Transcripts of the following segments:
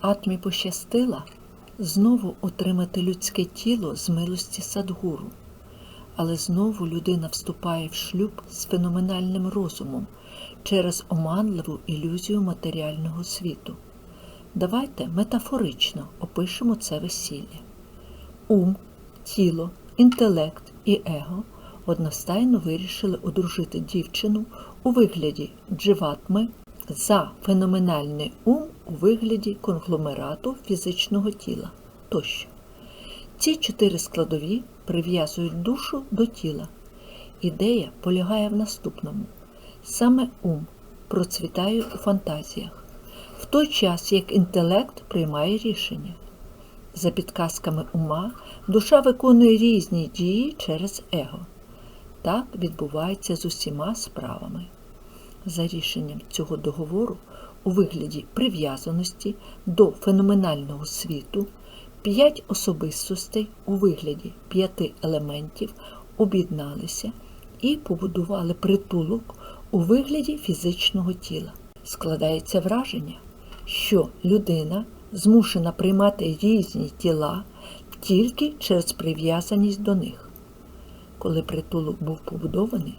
Атмі пощастила знову отримати людське тіло з милості Садгуру. Але знову людина вступає в шлюб з феноменальним розумом через оманливу ілюзію матеріального світу. Давайте метафорично опишемо це весілля. Ум, тіло, інтелект і его одностайно вирішили одружити дівчину у вигляді дживатми за феноменальний ум у вигляді конгломерату фізичного тіла тощо. Ці чотири складові прив'язують душу до тіла. Ідея полягає в наступному: саме ум процвітає у фантазіях, в той час як інтелект приймає рішення. За підказками ума душа виконує різні дії через его. Так відбувається з усіма справами. За рішенням цього договору у вигляді прив'язаності до феноменального світу п'ять особистостей у вигляді п'яти елементів об'єдналися і побудували притулок у вигляді фізичного тіла. Складається враження, що людина змушена приймати різні тіла тільки через прив'язаність до них. Коли притулок був побудований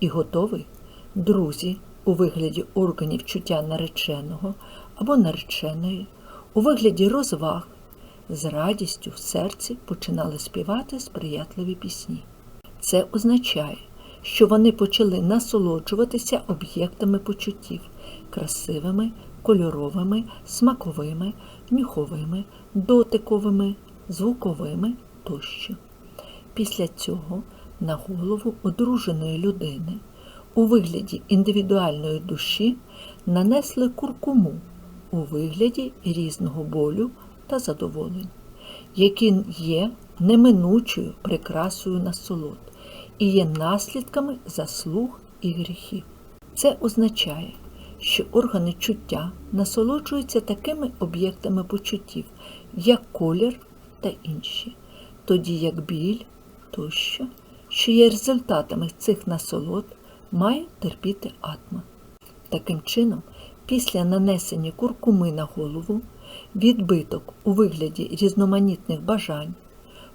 і готовий, друзі у вигляді органів чуття нареченого або нареченої, у вигляді розваг, з радістю в серці починали співати сприятливі пісні. Це означає, що вони почали насолоджуватися об'єктами почуттів красивими, кольоровими, смаковими, нюховими, дотиковими, звуковими тощо. Після цього на голову одруженої людини у вигляді індивідуальної душі нанесли куркуму у вигляді різного болю та задоволень, які є неминучою прикрасою насолод і є наслідками заслуг і гріхів. Це означає, що органи чуття насолоджуються такими об'єктами почуттів, як колір та інші, тоді як біль тощо, що є результатами цих насолод, має терпіти атма. Таким чином, після нанесення куркуми на голову, відбиток у вигляді різноманітних бажань,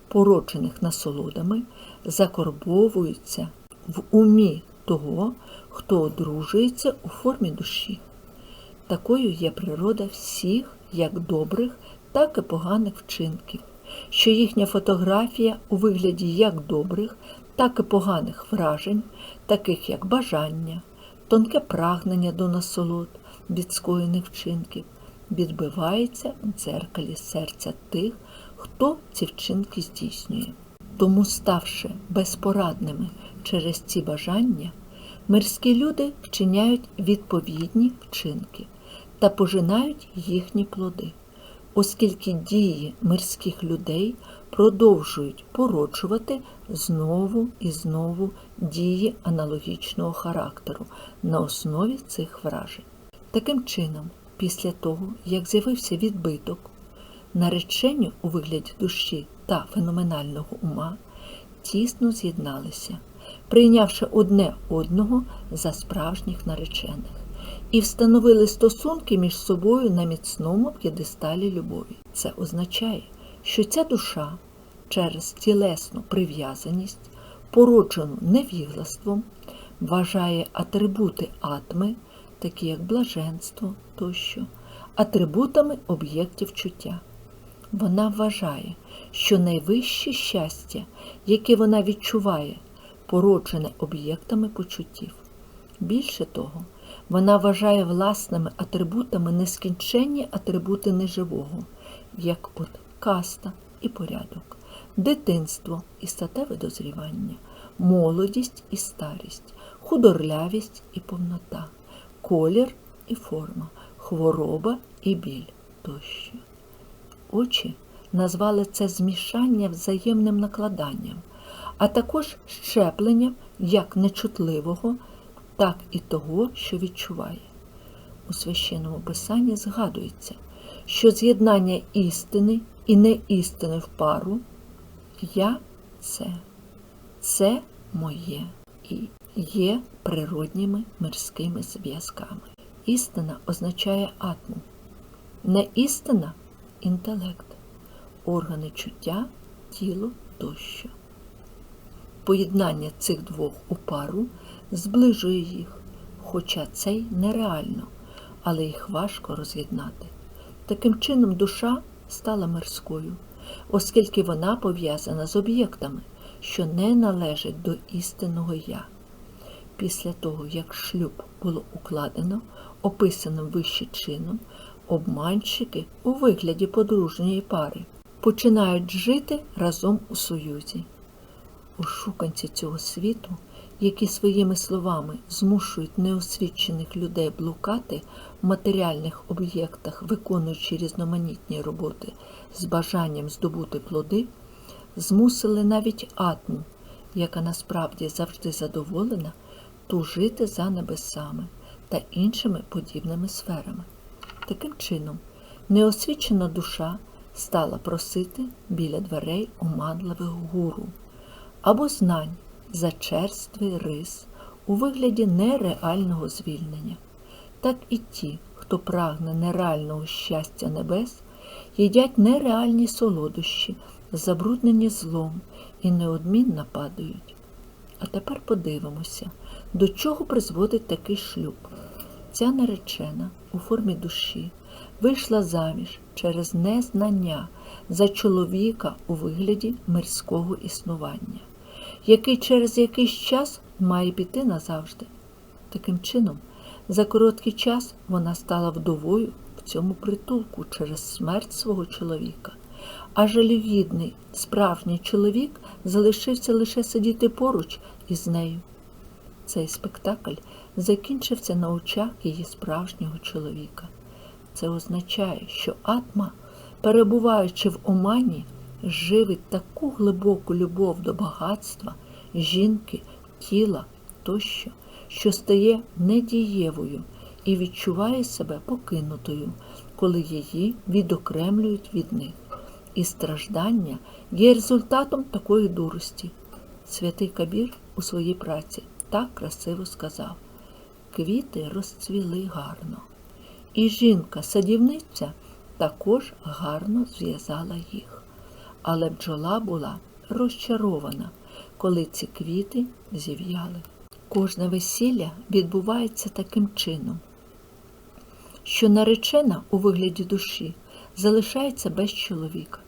породжених насолодами, закорбовується в умі того, хто одружується у формі душі. Такою є природа всіх як добрих, так і поганих вчинків, що їхня фотографія у вигляді як добрих, так і поганих вражень, таких як бажання, тонке прагнення до насолод від скоєних вчинків, відбивається в дзеркалі серця тих, хто ці вчинки здійснює. Тому, ставши безпорадними через ці бажання, мирські люди вчиняють відповідні вчинки та пожинають їхні плоди, оскільки дії мирських людей продовжують породжувати знову і знову дії аналогічного характеру на основі цих вражень. Таким чином, після того, як з'явився відбиток, наречені у вигляді душі та феноменального ума тісно з'єдналися, прийнявши одне одного за справжніх наречених, і встановили стосунки між собою на міцному п'єдесталі любові. Це означає, що ця душа через тілесну прив'язаність, породжену невіглаством, вважає атрибути атми, такі як блаженство тощо, атрибутами об'єктів чуття. Вона вважає, що найвище щастя, яке вона відчуває, породжене об'єктами почуттів. Більше того, вона вважає власними атрибутами нескінченні атрибути неживого, як от каста і порядок, дитинство і статеве дозрівання, молодість і старість, худорлявість і повнота, колір і форма, хвороба і біль тощо. Очі назвали це змішання взаємним накладанням, а також щепленням як нечутливого, так і того, що відчуває. У священному писанні згадується, що з'єднання істини і неістини в пару я це, це моє і є природніми мирськими зв'язками. Істина означає атму, не істина інтелект, органи чуття, тіло тощо. Поєднання цих двох у пару зближує їх, хоча це й нереально, але їх важко роз'єднати. Таким чином, душа стала мирською, оскільки вона пов'язана з об'єктами, що не належать до істинного я. Після того, як шлюб було укладено, описаним вище чином, обманщики у вигляді подружньої пари починають жити разом у союзі. Ошуканці цього світу, які своїми словами змушують неосвічених людей блукати в матеріальних об'єктах, виконуючи різноманітні роботи з бажанням здобути плоди, змусили навіть атму, яка насправді завжди задоволена, тужити за небесами та іншими подібними сферами. Таким чином, неосвічена душа стала просити біля дверей оманливих гуру або знань за черствий рис у вигляді нереального звільнення. Так і ті, хто прагне нереального щастя небес, їдять нереальні солодощі, забруднені злом і неодмінно падають. А тепер подивимося, до чого призводить такий шлюб. Ця наречена у формі душі вийшла заміж через незнання за чоловіка у вигляді мирського існування, який через якийсь час має піти назавжди. Таким чином, за короткий час вона стала вдовою в цьому притулку через смерть свого чоловіка, а жалюгідний справжній чоловік залишився лише сидіти поруч із нею. Цей спектакль закінчився на очах її справжнього чоловіка. Це означає, що атма, перебуваючи в омані, живить таку глибоку любов до багатства, жінки, тіла тощо, що стає недієвою і відчуває себе покинутою, коли її відокремлюють від них. І страждання є результатом такої дурості. Святий Кабір у своїй праці так красиво сказав квіти розцвіли гарно. І жінка-садівниця також гарно зв'язала їх. Але бджола була розчарована, коли ці квіти зів'яли. Кожне весілля відбувається таким чином, що наречена у вигляді душі залишається без чоловіка.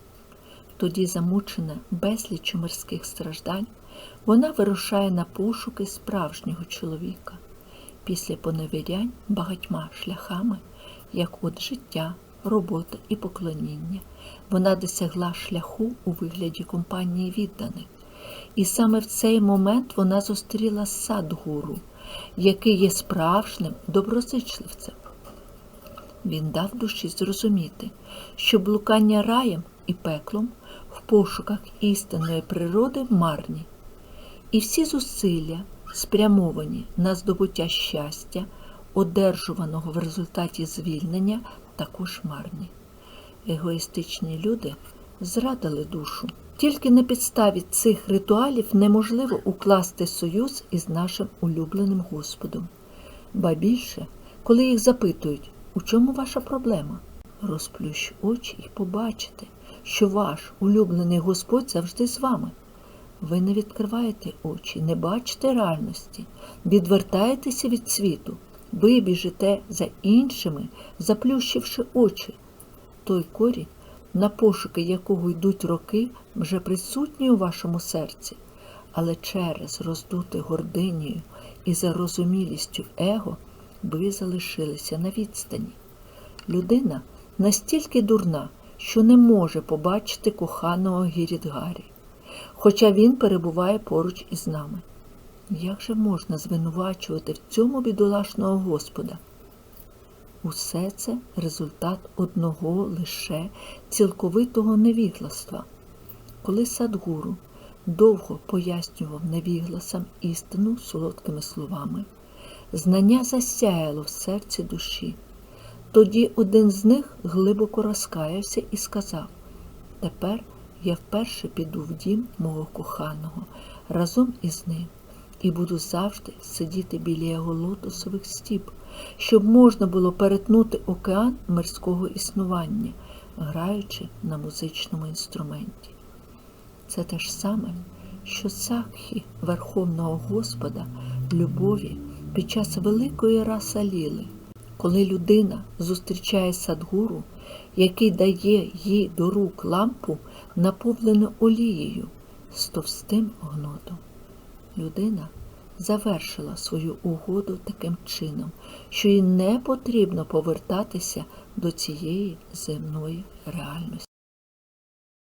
Тоді, замучена безліччю мирських страждань, вона вирушає на пошуки справжнього чоловіка. Після поневірянь багатьма шляхами, як от життя, робота і поклоніння, вона досягла шляху у вигляді компанії відданих. І саме в цей момент вона зустріла садгуру, який є справжнім доброзичливцем. Він дав душі зрозуміти, що блукання раєм і пеклом в пошуках істинної природи марні, і всі зусилля, спрямовані на здобуття щастя, одержуваного в результаті звільнення, також марні. Егоїстичні люди зрадили душу. Тільки на підставі цих ритуалів неможливо укласти союз із нашим улюбленим Господом. Ба більше, коли їх запитують, у чому ваша проблема, розплющ очі і побачите, що ваш улюблений Господь завжди з вами. Ви не відкриваєте очі, не бачите реальності, відвертаєтеся від світу, ви біжите за іншими, заплющивши очі. Той корінь, на пошуки якого йдуть роки, вже присутній у вашому серці, але через роздути гординію і зарозумілістю его ви залишилися на відстані. Людина настільки дурна, що не може побачити коханого Гірідгарі, хоча він перебуває поруч із нами. Як же можна звинувачувати в цьому бідолашного Господа? Усе це результат одного лише цілковитого невігластва. Коли Садгуру довго пояснював невігласам істину солодкими словами, знання засяяло в серці душі. Тоді один з них глибоко розкаявся і сказав Тепер я вперше піду в дім мого коханого разом із ним і буду завжди сидіти біля його лотосових стіп щоб можна було перетнути океан мирського існування, граючи на музичному інструменті. Це те ж саме, що сакхі Верховного Господа любові під час великої раса Ліли, коли людина зустрічає садгуру, який дає їй до рук лампу, наповнену олією з товстим гнотом. Людина завершила свою угоду таким чином, що їй не потрібно повертатися до цієї земної реальності.